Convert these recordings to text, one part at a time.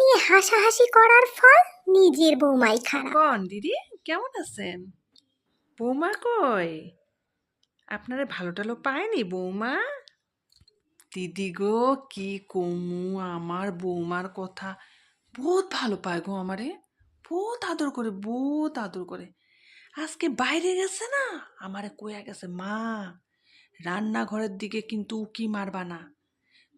নিয়ে হাসাহাসি করার ফল নিজের বৌমাই খারাপ কন দিদি? কেমন আছেন? বৌমা কই? আপনারে ভালো টালো পায়নি বৌমা? দিদি গো, কি কমু, আমার বৌমার কথা বহুত ভালো পায় গো আমারে। বহুত আদর করে, বহুত আদর করে। আজকে বাইরে গেছে না, আমারে কয়া গেছে, মা, রান্নাঘরের দিকে কিন্তু উকি মারবা না।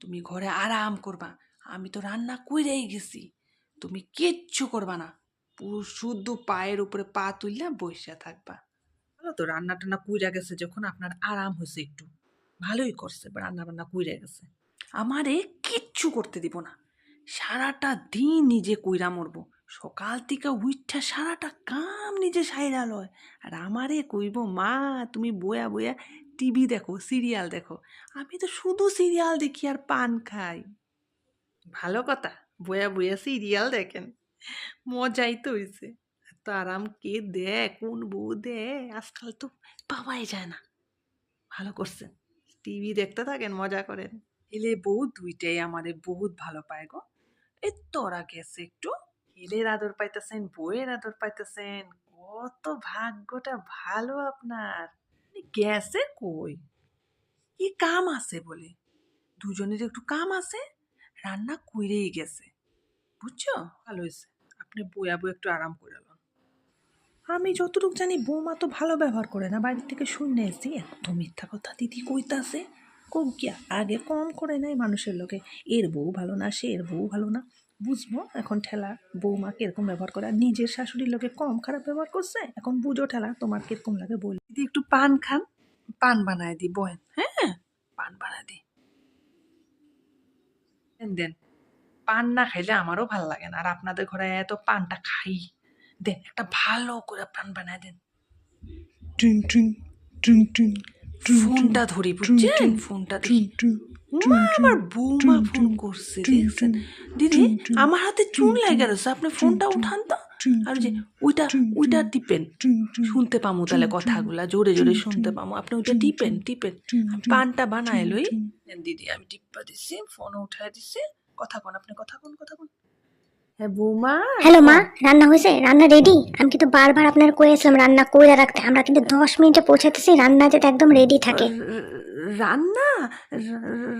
তুমি ঘরে আরাম করবা। আমি তো রান্না কইরেই গেছি। তুমি কিচ্ছু করবা না। পুরো শুদ্ধ পায়ের উপরে পা তুললে বসে থাকবা। ভালো তো রান্না টান্না কুইরা গেছে যখন আপনার আরাম হয়েছে একটু। ভালোই করছে রান্না বান্না কুইরা গেছে। আমারে কিচ্ছু করতে দিব না। সারাটা দিন নিজে কইরা মরবো। সকাল থেকে উইঠা সারাটা কাম নিজে সাইরা লয়। আর আমারে কইব মা তুমি বয়া বয়া টিভি দেখো সিরিয়াল দেখো। আমি তো শুধু সিরিয়াল দেখি আর পান খাই। ভালো কথা। বয়া বয়া সিরিয়াল দেখেন। মজাই তো হয়েছে এত আরাম কে দেয়? কোন বউ দেয়? আজকাল তো পাওয়াই যায় না। ভালো করছেন টিভি দেখতে থাকেন, মজা করেন। এলে বউ দুইটাই আমাদের বহুত ভালো পায় গো। এই তোরা গেছে একটু। এলের আদর পাইতেছেন বইয়ের আদর পাইতেছেন। কত ভাগ্যটা ভালো আপনার। গেছে কই? কি কাম আছে বলে? দুজনের একটু কাম আছে? রান্না কইরেই গেছে। বুঝছ? ভালো হয়েছে আপনি বইয়া বই একটু আরাম করে লন। আমি যতটুকু জানি বৌমা তো ভালো ব্যবহার করে না বাড়ির থেকে শুনে এসছি এত মিথ্যা কথা দিদি কইতাছে। কম কিয়া আগে কম করে নেয় মানুষের লোকে। এর বউ ভালো না সে এর বউ ভালো না। বুঝব এখন ঠেলা বৌমা কীরকম ব্যবহার করে। আর নিজের শাশুড়ির লোকে কম খারাপ ব্যবহার করছে? এখন বুঝো ঠেলা তোমার কীরকম লাগে বলি। দিদি একটু পান খান। পান বানায় দি বয়েন। হ্যাঁ পান বানায় দি দেন পান না খাইলে আমারও ভালো লাগে না। আর আপনাদের ঘরে এত পানটা খাই। দেন একটা ভালো করে পান বানায় দেন। ফোনটা ধরি বুঝছেন? ফোনটা আমার বৌমা ফোন করছে দেখছেন? দিদি আমার হাতে চুন লাগে আপনি ফোনটা উঠান তো। আর যে ওইটা ওইটা টিপেন। শুনতে পামু তাহলে কথাগুলা জোরে জোরে শুনতে পামু। আপনি ওইটা টিপেন টিপেন। আমি পানটা বানায় লই দিদি আমি টিপ্পা দিছি ফোন উঠায় দিছি। কথা কোন আপনি কথা কোন কথা কোন? হ্যাঁ বৌমা। হ্যালো মা রান্না হয়েছে? রান্না রেডি আমি কিন্তু বারবার আপনার কয়েছিলাম রান্না কইরা রাখতে। আমরা কিন্তু দশ মিনিটে পৌঁছাতেছি রান্না যাতে একদম রেডি থাকে। রান্না?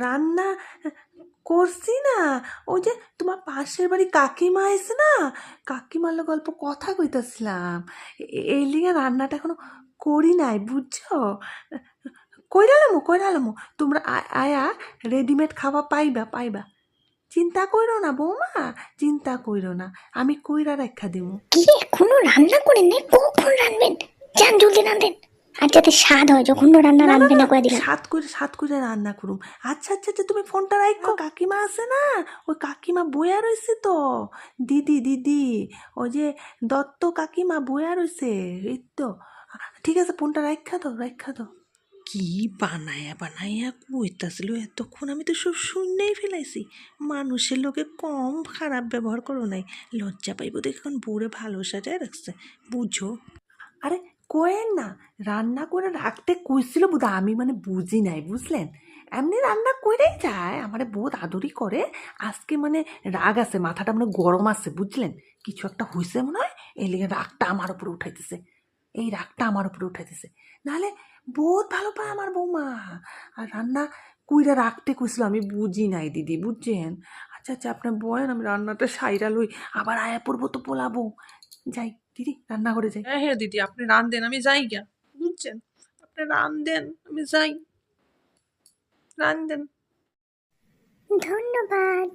রান্না? করছি না। ওই যে তোমার পাশের বাড়ি কাকিমা এসে না, কাকিমার গল্প কথা কইতাছিলাম। এই লিগে রান্নাটা এখনও করি নাই, বুঝছ? কইরালামো কইরালামো। তোমরা আয়া রেডিমেড খাওয়া পাইবা পাইবা। চিন্তা কইরো না বৌমা, চিন্তা কইরো না। আমি কইরা রেখা দেবো কি এখনও রান্না করেন? কখন রান্নবেন? যান জলদি রান্ধেন আর যাতে স্বাদ হয় যখন রান্না রান্ধবেন না করে দিলাম সাত করে সাত করে রান্না করুম। আচ্ছা আচ্ছা আচ্ছা তুমি ফোনটা রাখো কাকিমা আছে না? ওই কাকিমা বয়া রয়েছে তো। দিদি দিদি ওই যে দত্ত কাকিমা বয়া রয়েছে এই তো। ঠিক আছে ফোনটা রাখা দাও রাখা দাও কি বানায়া বানাইয়া কইতাছিল এতক্ষণ আমি তো সব শুনেই ফেলাইছি। মানুষের লোকে কম খারাপ ব্যবহার করো নাই। লজ্জা পাইব দেখুন বউরে ভালো সাজায় রাখছে বুঝো? আরে কোয়েন না, রান্না করে রাখতে কইছিল বোধ আমি মানে বুঝি নাই, বুঝলেন? এমনি রান্না করেই যায়, আমার বহুত আদরই করে। আজকে মানে রাগ আছে, মাথাটা মানে গরম আছে, বুঝলেন? কিছু একটা হয়েছে মনে হয়, এই লেগে রাগটা আমার উপরে উঠাইতেছে। এই রাগটা আমার উপরে উঠাইতেছে। নাহলে বহুত ভালো পায় আমার বৌমা। আর রান্না কুইরা রাখতে কইছিল, আমি বুঝি নাই, দিদি, বুঝছেন? আচ্ছা আচ্ছা আপনার বয়েন, আমি রান্নাটা সাইরা লই, আবার আয়া পড়ব তো পোলাবো। যাই দিদি রান্না করে যাই। হ্যাঁ হ্যাঁ দিদি আপনি রান দেন আমি যাই গিয়া। বুঝছেন? আপনি রান দেন আমি যাই। রান দেন। ধন্যবাদ।